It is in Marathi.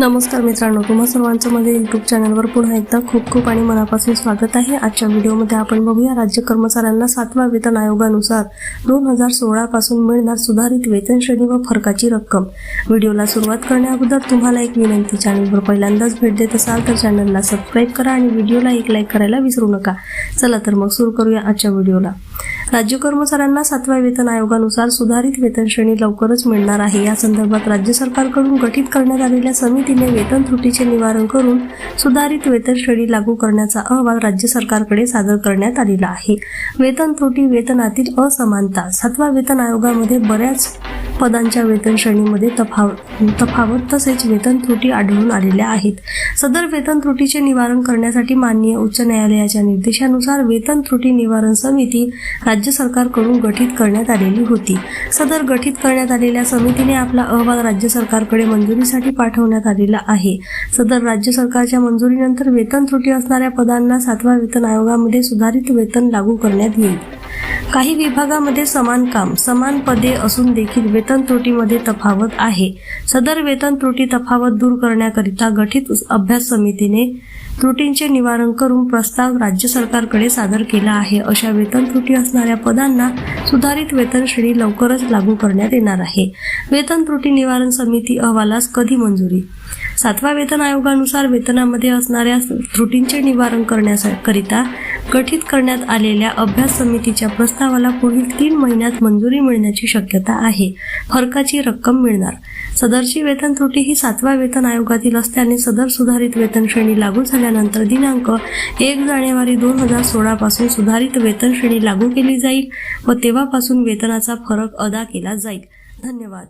नमस्कार मित्रांनो तुम्हा सर्वांचं माझ्या यूट्यूब चॅनलवर पुन्हा एकदा खूप खूप आणि मनापासून स्वागत आहे. आजच्या व्हिडिओमध्ये आपण बघूया राज्य कर्मचाऱ्यांना सातव्या वेतन आयोगानुसार दोन हजार सोळापासून मिळणार सुधारित वेतन श्रेणी व फरकाची रक्कम. व्हिडिओला सुरुवात करण्याअगोदर तुम्हाला एक विनंती चॅनलवर पहिल्यांदाच भेट देत असाल तर चॅनलला सबस्क्राईब करा आणि व्हिडिओला एक लाईक करायला विसरू नका. चला तर मग सुरू करूया आजच्या व्हिडिओला. राज्य कर्मचाऱ्यांना सातव्या वेतन आयोगानुसार सुधारित वेतन श्रेणी लवकरच मिळणार आहे. या संदर्भात राज्य सरकारकडून गठीत करण्यात आलेल्या समितीने वेतन त्रुटीचे निवारण करून सुधारित वेतन श्रेणी लागू करण्याचा अहवाल राज्य सरकारकडे सादर करण्यात आलेला आहे. वेतन त्रुटी वेतनातील असमानता सातव्या वेतन आयोगामध्ये बऱ्याच पदांच्या वेतन श्रेणीमध्ये तफाव तफावत तसेच वेतन त्रुटी आढळून आलेल्या आहेत. सदर वेतन त्रुटीचे निवारण करण्यासाठी माननीय उच्च न्यायालयाच्या निर्देशानुसार वेतन त्रुटी निवारण समिती राज्य सरकारकडून गठीत करण्यात आलेली होती. सदर गठीत करण्यात आलेल्या समितीने आपला अहवाल राज्य सरकारकडे मंजुरीसाठी पाठवण्यात आलेला आहे. सदर राज्य सरकारच्या मंजुरीनंतर वेतन त्रुटी असणाऱ्या पदांना सातव्या वेतन आयोगामध्ये सुधारित वेतन लागू करण्यात येईल. काही विभागामध्ये समान काम समान पदे असून देखील वेतन त्रुटीमध्ये तफावत आहे. सदर वेतन त्रुटी तफावत दूर करण्याकरिता गठीत अभ्यास समितीने त्रुटींचे निवारण करून प्रस्ताव राज्य सरकारकडे सादर केला आहे. अशा वेतन त्रुटी असणाऱ्या पदांना सुधारित वेतन श्रेणी लवकरच लागू करण्यात येणार आहे. वेतन त्रुटी निवारण समिती अहवालास कधी मंजुरी? सातव्या वेतन आयोगानुसार वेतनामध्ये असणाऱ्या त्रुटींचे निवारण करण्याकरिता गठीत करण्यात आलेल्या अभ्यास समितीच्या प्रस्तावाला पुढील तीन महिन्यात मंजुरी मिळण्याची शक्यता आहे. फरकाची रक्कम मिळणार. सदरची वेतन त्रुटी ही सातव्या वेतन आयोगातील असल्याने सदर सुधारित वेतन श्रेणी लागू झाल्यानंतर दिनांक एक जानेवारी दोन हजार सोळापासून सुधारित वेतन श्रेणी लागू केली जाईल व तेव्हापासून वेतनाचा फरक अदा केला जाईल. धन्यवाद.